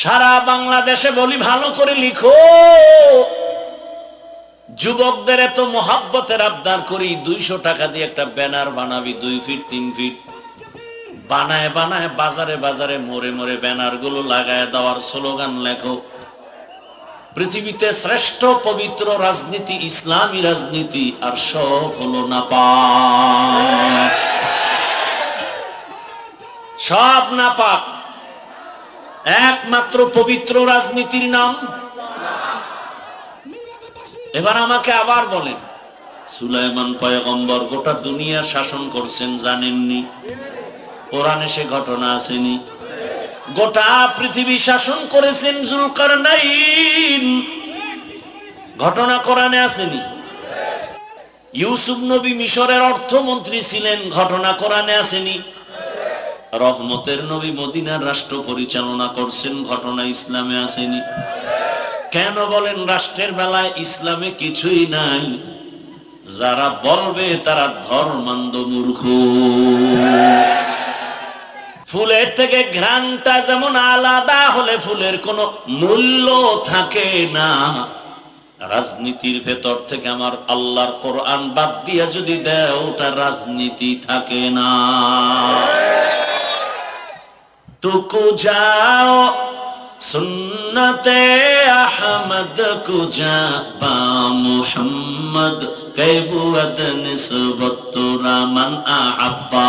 সারা বাংলাদেশে বলি ভালো করে লিখো। যুবকদের এত মহাব্বতের আবদার করি, দুইশো টাকা দিয়ে একটা ব্যানার বানাবি, দুই ফিট, তিন ফিট। বানায় বানায় বাজারে বাজারে মোড়ে মোড়ে ব্যানারগুলো লাগায় দেওয়ার স্লোগান লেখো। পৃথিবীতে শ্রেষ্ঠ পবিত্র রাজনীতি ইসলামী রাজনীতি, আর সব হলো না পাক সব না পাক একমাত্র পবিত্র রাজনীতির নাম। এবার আমাকে আবার বলেন, সুলাইমান পয়গম্বর গোটা দুনিয়া শাসন করছেন, জানেননি? কোরআনে সে ঘটনা আসেনি। গোটা পৃথিবী শাসন করেছেন জুলকার ঘটনা কোরআনে আসেনি। ইউসুফ নবী মিশরের অর্থমন্ত্রী ছিলেন, ঘটনা কোরআনে আসেনি। রহমতের নবী মদিনার রাষ্ট্র পরিচালনা করছেন, ঘটনা ইসলামে আসেনি। কেন বলেন রাষ্ট্রের বেলায় ইসলামে কিছুই নাই? যারা বলবে তারা ধর্মান্ধ মূর্খ। ফুলের থেকে ঘ্রাণটা যেমন আলাদা, হলে ফুলের কোনো মূল্য থাকে না। রাজনীতির ভেতর থেকে আমার আল্লাহর কোরআন বাদ দিয়া যদি দেয় ওটা রাজনীতি থাকে না। টুকু যাও, সুন্নতে আহমদ কু যা মোহাম্মদ কৈবুয়ত নিসবত রামান আহাব্বা।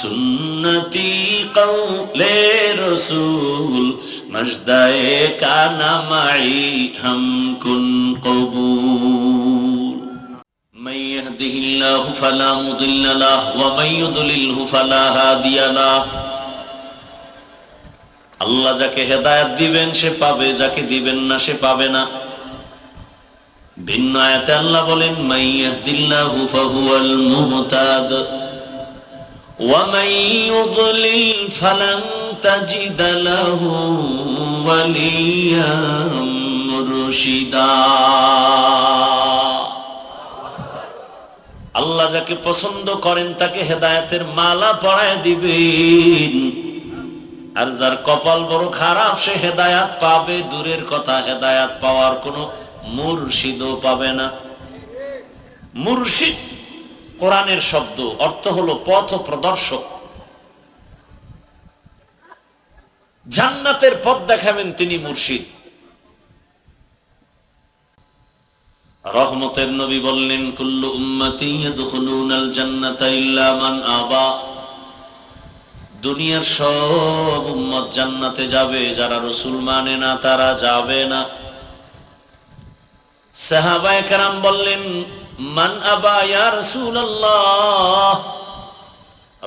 সুন্নতি কৌলে রসুল, মজদায়ে কানামাই হাম কুন কবুল। من يهده الله فلا مضل له ومن يضلله فلا هادي له আল্লাহ যাকে হেদায়াত দিবেন, সে পাবে, যাকে দিবেন না, সে পাবে না। ভিন্ন আয়াতে আল্লাহ বলেন মুহতাদ, ওয়া আল্লাহ যাকে পছন্দ করেন, তাকে হেদায়েতের মালা পরায় দিবেন। আর যার কপাল বড় খারাপ, সে হেদায়াত পাবে। দূরের কথা হেদায়াত পাওয়ার কোনো মুর্শিদও পাবে না। মুর্শিদ কোরআনের শব্দ, অর্থ হলো পথ প্রদর্শক। জান্নাতের পথ দেখাবেন তিনি মুর্শিদ। রহমতের নবী বললেন, কুল্লু উম্মতি ইয়াদখুলুনাল জান্নাতা ইল্লা মান আবা। দুনিয়ার সব উম্মত জান্নাতে যাবে, যারা রসুল মানে না তারা যাবে না। সাহাবায়ে কেরাম বললেন, মান আবা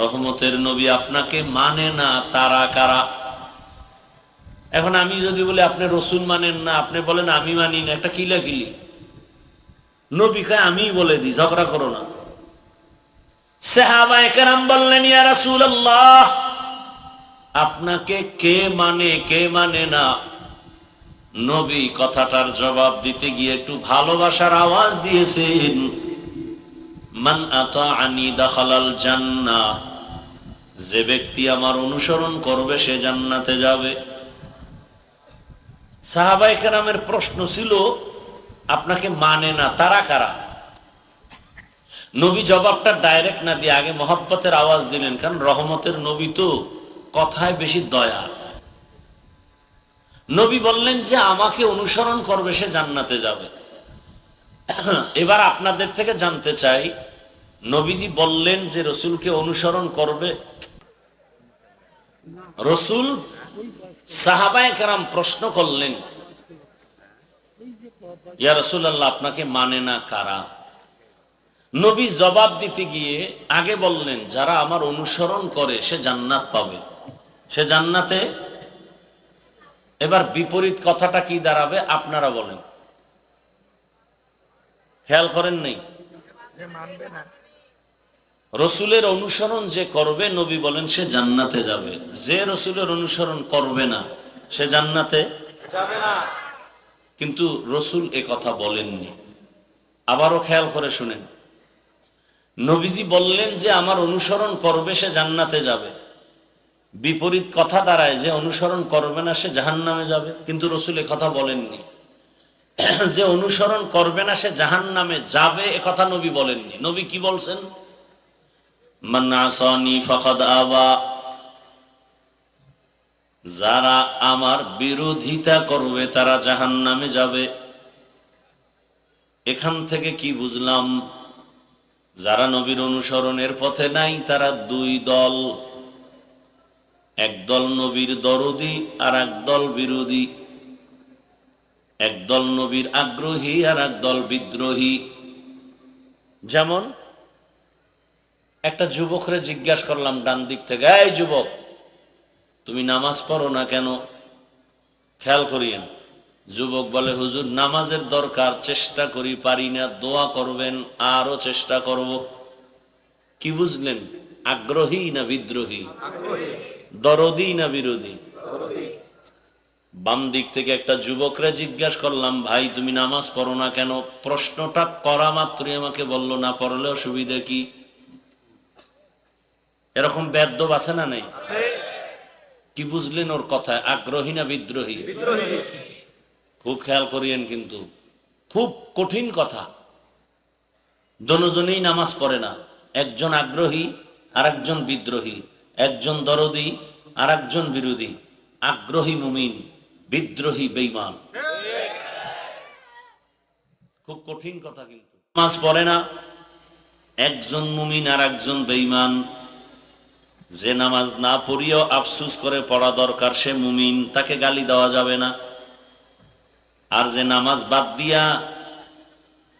রহমতের নবী আপনাকে মানে না তারা কারা? এখন আমি যদি বলি, আপনি রসুল মানেন না, আপনি বলেন আমি মানি না, একটা কিলাকিলি। নবী কয় আমি বলে দিই, ঝগড়া করো না। আপনাকে কে মানে কে মানে না? নবী কথাটার জবাব দিতে গিয়ে একটু ভালোবাসার আওয়াজ দিয়েছেন, মান আতাআনি দাখালাল জান্নাহ যে ব্যক্তি আমার অনুসরণ করবে সে জান্নাতে যাবে। সাহাবায়ে কেরামের প্রশ্ন ছিল, আপনাকে মানে না, তারা কারা? নবী জবাবটা ডাইরেক্ট না দিয়ে আগে মহব্বতের আওয়াজ দিলেন, কারণ রহমতের নবী তো কথায় বেশি দয়া নবী বললেন যে আমাকে অনুসরণ করবে, সে জান্নাতে যাবে। এবার আপনাদের থেকে জানতে চাই, নবীজি বললেন যে রসুলকে অনুসরণ করবে? রসুল সাহাবায় কারাম প্রশ্ন করলেন, ইয়া রসুল আল্লাহ আপনাকে মানে না কারা? নবী জবাব দিতে গিয়ে আগে বললেন যারা আমার অনুসরণ করে সে জান্নাত পাবে। সে জান্নাতে? এবার বিপরীত কথাটা কি দাঁড়াবে আপনারা বলেন। খেয়াল করেন নেই? রসুলের অনুসরণ যে করবে নবী বলেন সে জান্নাতে যাবে। যে রসুলের অনুসরণ করবে না সে জান্নাতে? যাবে না। কিন্তু রসুল এ কথা বলেননি। আবারও খেয়াল করে শুনেন। নবীজি বললেন যে আমার অনুসরণ করবে, সে জান্নাতে যাবে। বিপরীত কথা দাঁড়ায় যে অনুসরণ করবে না, সে জাহান নামে যাবে। কিন্তু রসুল কথা বলেননি। যে অনুসরণ করবে না, সে জাহান নামে যাবে, এ কথা নবী বলেননি। নবী কি বলছেন? আবা। যারা আমার বিরোধিতা করবে, তারা জাহান নামে যাবে। এখান থেকে কি বুঝলাম? যারা নবীর অনুসরণের পথে নাই, তারা দুই দল। একদল নবীর দরদি আর একদল বিরোধী। একদল নবীর আগ্রহী আর একদল বিদ্রোহী। যেমন একটা যুবকরে জিজ্ঞাসা করলাম ডান দিক থেকে, এই যুবক, তুমি নামাজ পড়ো না কেন? খেয়াল করিয়েন। যুবক বলে, হুজুর, নামাজের দরকার, চেষ্টা করি, পারি না, দোয়া করবেন আরও চেষ্টা করব। কি বুঝলেন? আগ্রহী না বিদ্রোহী? দরদি না বিরোধী? বাম দিক থেকে একটা যুবকরা জিজ্ঞাসা করলাম, ভাই, তুমি নামাজ পড়ো না কেন? প্রশ্নটা করা মাত্রই আমাকে বলল, না পড়লে অসুবিধা কি? এরকম বেদ্য আছে না নেই? কি বুঝলেন ওর কথায়? আগ্রহী না বিদ্রোহী? খুব খেয়াল করিয়েন কিন্তু। খুব কঠিন কথা। দনোজনেই নামাজ পড়ে না। একজন আগ্রহী আর একজন বিদ্রোহী। একজন দরদি আর একজন বিরোধী। আগ্রহী মুমিন, বিদ্রোহী বেইমান খুব কঠিন কথা কিন্তু। নামাজ পড়ে না। একজন মুমিন আর একজন বেইমান যে নামাজ না পড়িয়েও আফসুস করে পড়া দরকার, সে মুমিন, তাকে গালি দেওয়া যাবে না। আর যে নামাজ বাদ দিয়া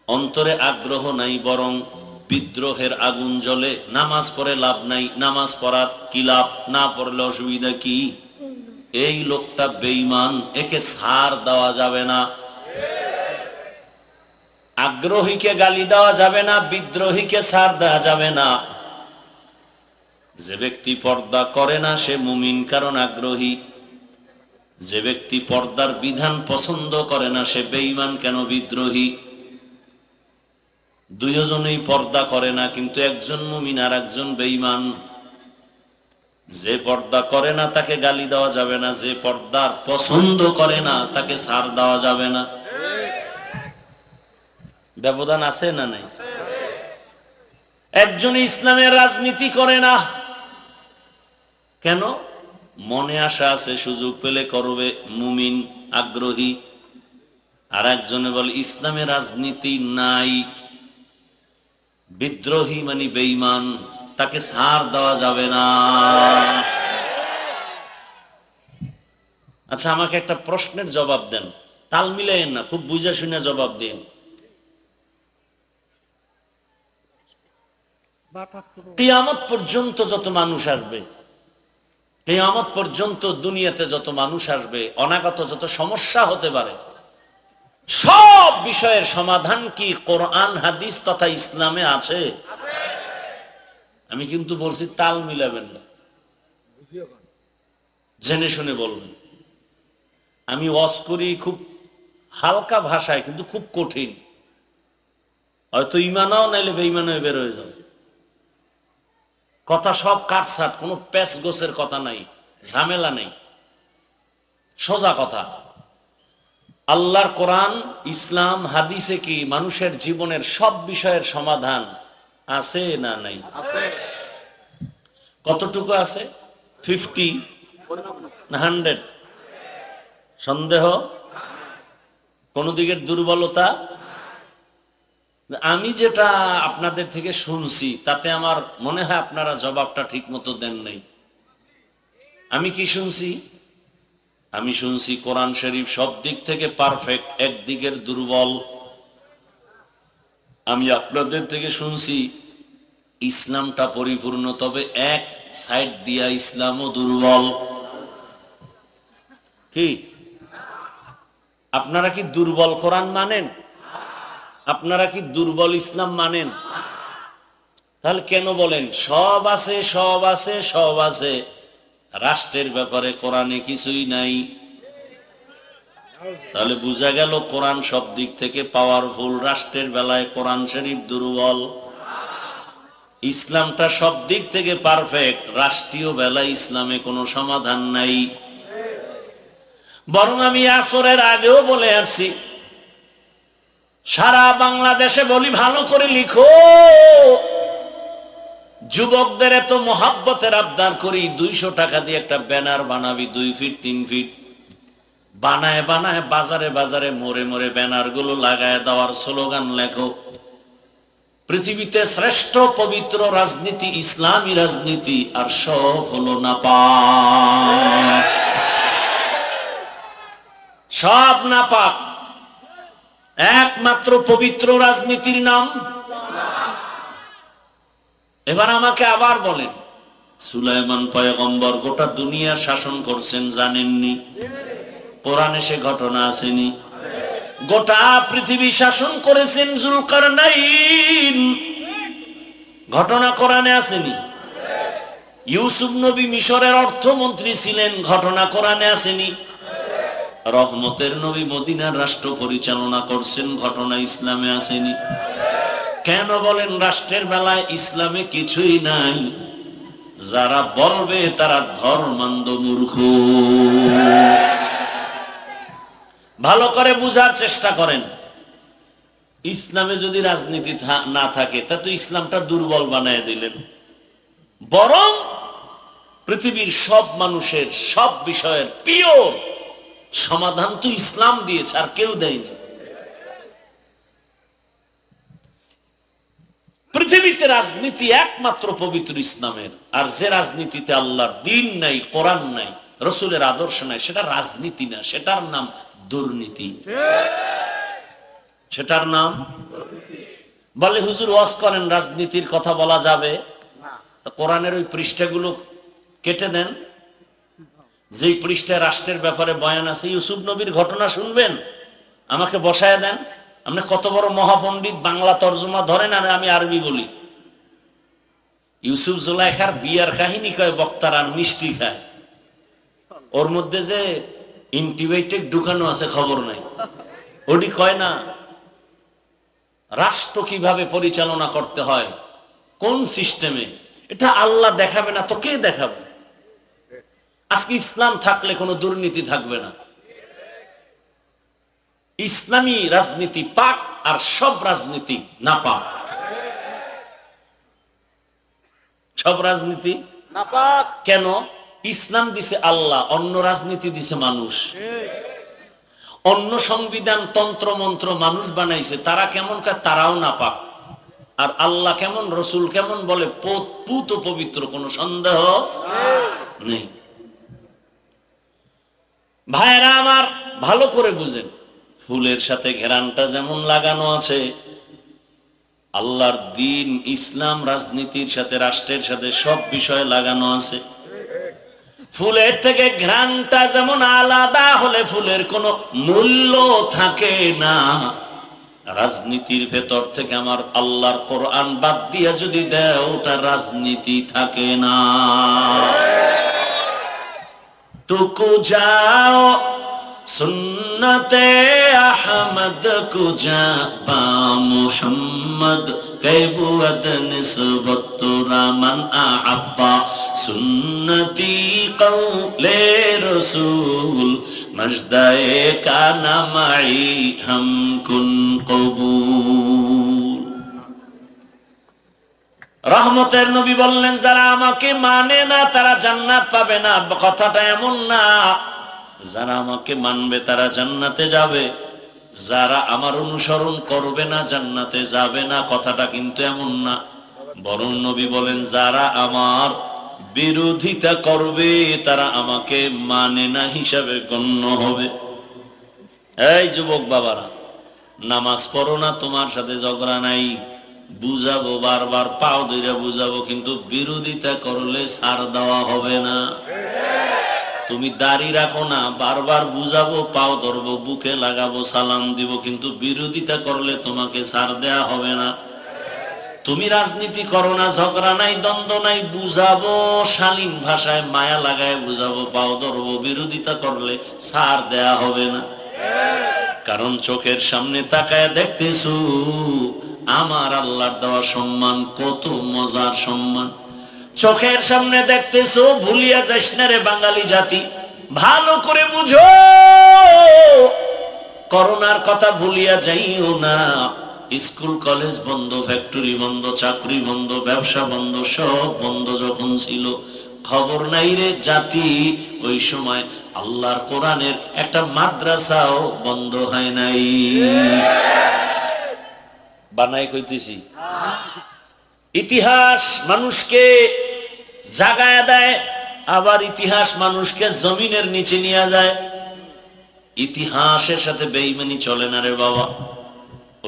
অন্তরে আগ্রহ নাই, বরং বিদ্রোহের আগুন জ্বলে, নামাজ পড়ে লাভ নাই, নামাজ পড়ার কি লাভ, না পড়লে অসুবিধা কি? এই লোকটা বেইমান একে সার দেওয়া যাবে না। আগ্রহীকে গালি দেওয়া যাবে না, বিদ্রোহীকে সার দেওয়া যাবে না। যে ব্যক্তি পর্দা করে না, সে মুমিন, কারণ আগ্রহী। যে ব্যক্তি পর্দার বিধান পছন্দ করে না, সে বেঈমান কেন বিদ্রোহী? দুইজনেই পর্দা করে না, কিন্তু একজন মুমিন আর একজন বেঈমান। যে পর্দা করে না, তাকে গালি দেওয়া যাবে না। যে পর্দার পছন্দ করে না, তাকে সার দেওয়া যাবে না। ব্যবধান আছে না নাই? একজন ইসলামের রাজনীতি করে না। কেন? মনে আশা আছে সুযোগ পেলে করবে মুমিন আগ্রহী। আর একজনে বলে ইসলামের রাজনীতি নাই বিদ্রোহী মানে বেইমান তাকে সার দেওয়া যাবে না। আচ্ছা আমাকে একটা প্রশ্নের জবাব দেন। তাল মিলাইন না খুব বুঝে শুনে জবাব দিন। কিয়ামত পর্যন্ত যত মানুষ আসবে কেয়ামত পর্যন্ত দুনিয়াতে যত মানুষ আসবে, অনাগত যত সমস্যা হতে পারে, সব বিষয়ের সমাধান কি কোরআন, হাদিস তথা ইসলামে আছে? আমি কিন্তু বলছি তাল মিলাবেন না। জেনে শুনে বলবেন। আমি ওয়াজ করি খুব হালকা ভাষায়, কিন্তু খুব কঠিন। হয়তো ইমানাও, নাইলে বেইমানও বের হয়ে যাবে। কথা সব কাটসাট কোনো প্যাচ গোছের কথা নাই ঝামেলা নেই। সোজা কথা। আল্লাহর কোরআন ইসলাম হাদিসে কি মানুষের জীবনের সব বিষয়ের সমাধান আছে না নাই? কতটুকু আছে? ফিফটি? হান্ড্রেড? সন্দেহ? কোনো দিকের দুর্বলতা? আমি যেটা আপনাদের থেকে শুনছি, তাতে আমার মনে হয় আপনারা জবাবটা ঠিক মতো দেন নাই। আমি কি শুনছি? আমি শুনছি কোরআন শরীফ সব দিক থেকে পারফেক্ট একদিকের দুর্বল। আমি আপনাদের থেকে শুনছি, ইসলামটা পরিপূর্ণ, তবে এক সাইড দিয়া ইসলামও দুর্বল। কি? আপনারা কি দুর্বল কোরআন মানেন? আপনারা কি দুর্বল ইসলাম মানেন? তাহলে কেন বলেন, সব আছে সব আছে সব আছে। রাষ্ট্রের ব্যাপারে কোরআনে কিছুই নাই। তাহলে বোঝা গেল কোরআন সব দিক থেকে পাওয়ারফুল রাষ্ট্রের বেলায় কোরআন শরীফ দুর্বল। ইসলামটা সব দিক থেকে পারফেক্ট রাষ্ট্রীয় বেলায় ইসলামে কোনো সমাধান নাই। বরং আমি আসরের আগেও বলে আসছি সারা বাংলাদেশে বলি ভালো করে লিখো। যুবকদের এত মহাব্বতের আবদার করি, দুইশো টাকা দিয়ে একটা ব্যানার বানাবি, দুই ফিট, তিন ফিট। বানায় বানায় বাজারে বাজারে মোড়ে মোড়ে ব্যানারগুলো লাগায় দেওয়ার স্লোগান লেখো। পৃথিবীতে শ্রেষ্ঠ পবিত্র রাজনীতি ইসলামী রাজনীতি, আর সব হলো না পাক সব না পাক একমাত্র পবিত্র রাজনীতির নাম? এবার আমাকে আবার বলেন, সুলাইমান পয়গম্বর গোটা দুনিয়া শাসন করছেন, জানেননি? কোরআনে সে ঘটনা আসেনি। গোটা পৃথিবী শাসন করেছেন জুলকার ঘটনা কোরআনে আসেনি। ইউসুফ নবী মিশরের অর্থমন্ত্রী ছিলেন, ঘটনা কোরআনে আসেনি। রহমতের নবী মদিনার রাষ্ট্র পরিচালনা করছেন, ঘটনা ইসলামে আসেনি। কেন বলেন রাষ্ট্রের বেলায় ইসলামে কিছুই নাই? যারা বলবে তারা ধর্মান্ধ মূর্খ। ভালো করে বুঝার চেষ্টা করেন। ইসলামে যদি রাজনীতি না থাকে, তা তো ইসলামটা দুর্বল বানায় দিলেন। বরং পৃথিবীর সব মানুষের সব বিষয়ের পিওর সমাধান তো ইসলাম দিয়েছে আর কেউ দেয়নি। পৃথিবীতে রাজনীতি একমাত্র পবিত্র ইসলামের আর যে রাজনীতিতে আল্লাহর দিন নাই কোরআন নাই রসুলের আদর্শ নাই সেটা রাজনীতি না সেটার নাম দুর্নীতি। সেটার নাম বলে হুজুর ওয়াজ করেন রাজনীতির কথা বলা যাবে? কোরআনের ওই পৃষ্ঠাগুলো কেটে দেন। যেই পৃষ্ঠায় রাষ্ট্রের ব্যাপারে বয়ান আছে, ইউসুফ নবীর ঘটনা শুনবেন? আমাকে বসায় দেন। আপনি কত বড় মহাপণ্ডিত, বাংলা তর্জমা ধরেন আর আমি আরবি বলি। ইউসুফ জোলাইখার বিয়ার কাহিনী কয়, বক্তার আর মিষ্টি খায়। ওর মধ্যে যে ইন্টিবায়োটিক ঢুকানো আছে, খবর নাই। ওটি কয় না, রাষ্ট্র কীভাবে পরিচালনা করতে হয়? কোন সিস্টেমে? এটা আল্লাহ দেখাবে না তো কে দেখাবে? আজকে ইসলাম থাকলে কোনো দুর্নীতি থাকবে না। ইসলামী রাজনীতি পাক আর সব রাজনীতি না পাক সব রাজনীতি নাপাক। কেন? ইসলাম দিছে আল্লাহ অন্য রাজনীতি দিছে মানুষ। অন্য সংবিধান তন্ত্র মন্ত্র মানুষ বানাইছে তারা কেমন কার তারাও না পাক আর আল্লাহ কেমন রসুল কেমন বলে পোত পুত পবিত্র কোনো সন্দেহ নেই। ভাইরা আমার, ভালো করে বুঝেন। ফুলের সাথে ঘেরানটা যেমন লাগানো আছে, আল্লাহর দিন, ইসলাম, রাজনীতির সাথে, রাষ্ট্রের সাথে সব বিষয় লাগানো আছে। ফুলের থেকে ঘ্রাণটা যেমন আলাদা হলে ফুলের কোনো মূল্য থাকে না। রাজনীতির ভেতর থেকে আমার আল্লাহর কোরআন বাদ দিয়া যদি দেয়, ওটা রাজনীতি থাকে না। টুকু যাও, সুন্নতে আহমদ কুজা, বা মুহাম্মদ কৈবুয়ত নিসবত রামান আহাব্বা। সুন্নতি কৌলে রসুল, মজদায়ে কানা কবুল। রহমতের নবী বললেন, যারা আমাকে মানে না, তারা জান্নাত পাবে না। কথাটা এমন না। যারা আমাকে মানবে, তারা জান্নাতে যাবে। যারা আমার অনুসরণ করবে না, জান্নাতে যাবে না। কথাটা কিন্তু এমন না। বরং নবী বলেন, যারা আমার বিরোধিতা করবে, তারা আমাকে মানে না হিসাবে গণ্য হবে। এই যুবক বাবারা, নামাজ পড়ো না, তোমার সাথে ঝগড়া নাই। বুঝাবো, বারবার পাও ধরে বুঝাবো, কিন্তু বিরোধিতা করলে সার দেওয়া হবে না। তুমি দাড়ি রাখো না, বারবার বুঝাবো, পাও ধরবো, বুকে লাগাবো, সালাম দিব, কিন্তু বিরোধিতা করলে তোমাকে সার দেয়া হবে না। তুমি রাজনীতি করো না, ঝগড়া নাই, দ্বন্দ্ব নাই, বুঝাবো, শালীন ভাষায় মায়া লাগায় বুঝাবো, পাও ধরবো, বিরোধিতা করলে সার দেয়া হবে না। কারণ চোখের সামনে তাকায় দেখতেছু আমার আল্লাহর দেওয়া সম্মান, কত মজার সম্মান। চোখের সামনে দেখতেছো, ভুলিয়া যাস রে বাঙালি জাতি। ভালো করে বুঝো। করোনার কথা ভুলিয়া যাইও না। স্কুল, কলেজ বন্ধ, ফ্যাক্টরি বন্ধ, চাকরি বন্ধ, ব্যবসা বন্ধ, সব বন্ধ যখন ছিল। খবর নাই রে জাতি। ওই সময় আল্লাহর কোরআনের একটা মাদ্রাসাও বন্ধ হয় নাই। বানাই কইতেছি। ইতিহাস মানুষকে জাগায় দেয়, আবার ইতিহাস মানুষকে জমিনের নিচে নিয়ে যায়। ইতিহাসের সাথে বেইমানি চলে না রে বাবা।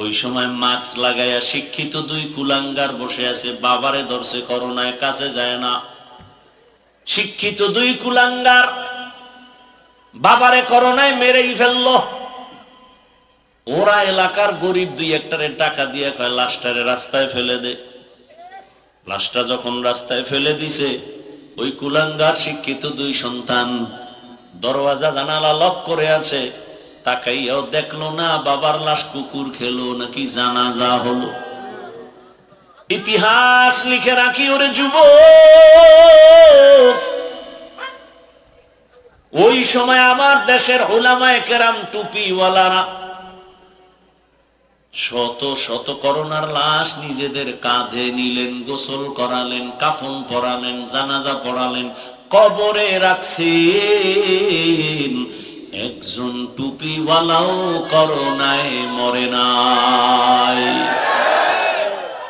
ওই সময় মাস্ক লাগাইয়া শিক্ষিত দুই কুলাঙ্গার বসে আছে, বাবারে ধরছে করোনায়, কাছে যায় না। শিক্ষিত দুই কুলাঙ্গার বাবারে করোনায় মেরেই ফেলল। ওরা এলাকার গরিব দুই একটারে টাকা দিয়ে কয়, লাশটারে রাস্তায় ফেলে দে। লাশটা যখন রাস্তায় ফেলে দিছে, ওই কুলাঙ্গার শিক্ষিত দুই সন্তান দরওয়াজা জানালা লক করে আছে, তাকাইয়াও দেখল না, বাবার লাশ কুকুর খেলো নাকি জানাজা হলো। ইতিহাস লিখে রাখি ওরে যুব ওই সময় আমার দেশের ওলামায় কেরাম টুপিওয়ালারা শত শত করোনার লাশ নিজেদের কাঁধে নিলেন, গোসল করালেন, কাফন পরালেন, জানাজা পড়ালেন, কবরে রাখছেন। একজন টুপিওয়ালাও করোনায় মরে নাই।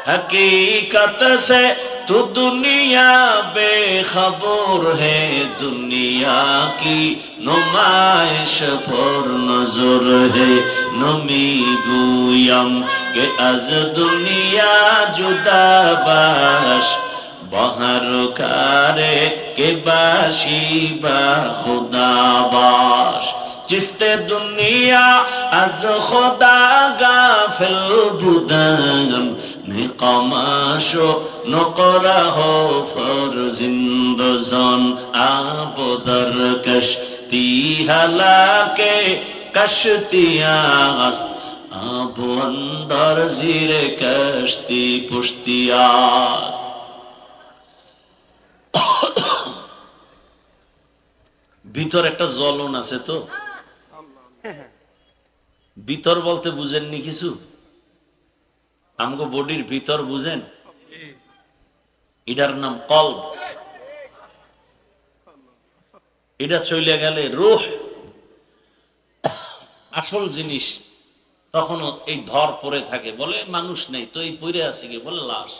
হকীকত সে তো দুনিয়া বেখবর হে, দুনিয়া কি নুমাইশ পর নজর হে নমিগু یوم که از دنیا جدا باش بهر کار که باشی با خدا باش جست دنیا از خدا غافل بودن نقماشو نقره فر زندزان آب در کشتی حلاک کشتیاست আবু অন্দর জিরে কষ্টি আস। ভিতর একটা জলন আছে তো? ভিতর বলতে বুঝেন নি কিছু? আমগো বডির ভিতর বুঝেন? এটার নাম কল এটা চলে গেলে রোহ, আসল জিনিস তখন এই ধর পরে থাকে। বলে, মানুষ নেই, তো এই পরে আছে কি? বলে, লাশ।